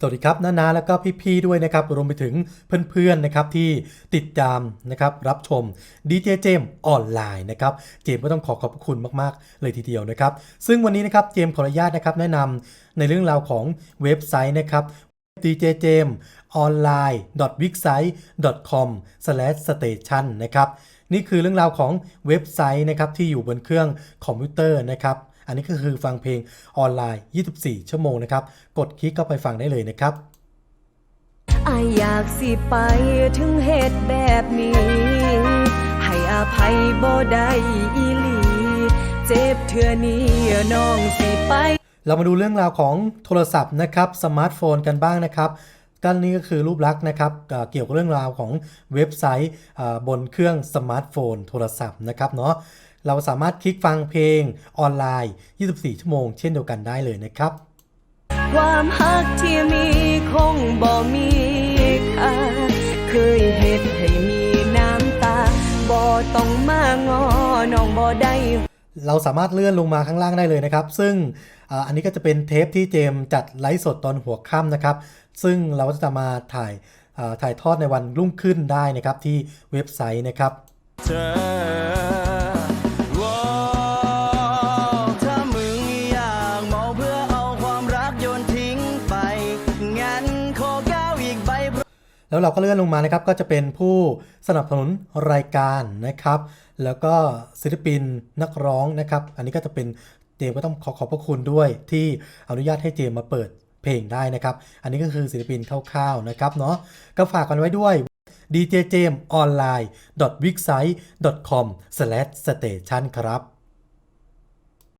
สวัสดีครับนานาแล้วก็พี่ๆด้วยนะครับรวมไปถึงเพื่อนๆนะครับที่ติดตามนะครับรับชมดีเจเจมออนไลน์นะครับเจมก็ต้องขอขอบคุณมากๆ เลยทีเดียวนะครับ ซึ่งวันนี้นะครับเจมขออนุญาตนะครับแนะนำในเรื่องราวของเว็บไซต์นะครับ djjam online wixsite com station นะครับนี่คือเรื่องราวของเว็บไซต์นะครับที่อยู่บนเครื่องคอมพิวเตอร์นะครับ อันนี้ก็คือฟังเพลงออนไลน์ 24 ชั่วโมงนะครับ กดคลิกเข้าไปฟังได้เลยนะครับอายอยากสิไปถึงเหตุแบบนี้ ให้อภัยบ่ได้อีหลี เจ็บเทื่อนี้น้องสิไป เรามาดูเรื่องราวของโทรศัพท์นะครับสมาร์ทโฟนกันบ้างนะครับกันนี้ก็คือรูปลักษณ์นะครับเอ่อเกี่ยวกับเรื่องราวของเว็บไซต์อ่าบนเครื่องสมาร์ทโฟนโทรศัพท์นะครับเนาะ เราสามารถคลิกฟังเพลงออนไลน์ 24 ชั่วโมง เช่นเดียวกันได้เลยนะครับ ความฮักที่มีคงบ่มีค่าเคยเฮ็ดให้มีน้ำตาบ่ต้องมางอน้องบ่ได้เราสามารถเลื่อนลงมาข้างล่างได้เลยนะครับ ซึ่งอ่าอันนี้ก็จะเป็นเทปที่เจมส์จัดไลฟ์สดตอนหัวค่ำนะครับ ซึ่งเราก็จะมาถ่ายอ่าถ่ายทอดในวันรุ่งขึ้นได้นะครับที่เว็บไซต์นะครับ แล้วเราก็เลื่อนลงมานะครับก็จะเป็นผู้สนับสนุนรายการนะครับ แล้วก็ศิลปินนักร้องนะครับ อันนี้ก็จะเป็นเจมก็ต้องขอขอบพระคุณด้วยที่อนุญาตให้เจมมาเปิดเพลงได้นะครับ อันนี้ก็คือศิลปินคร่าวๆนะครับเนาะก็ฝากกันไว้ด้วย djjameonline.wixsite.com/station ครับ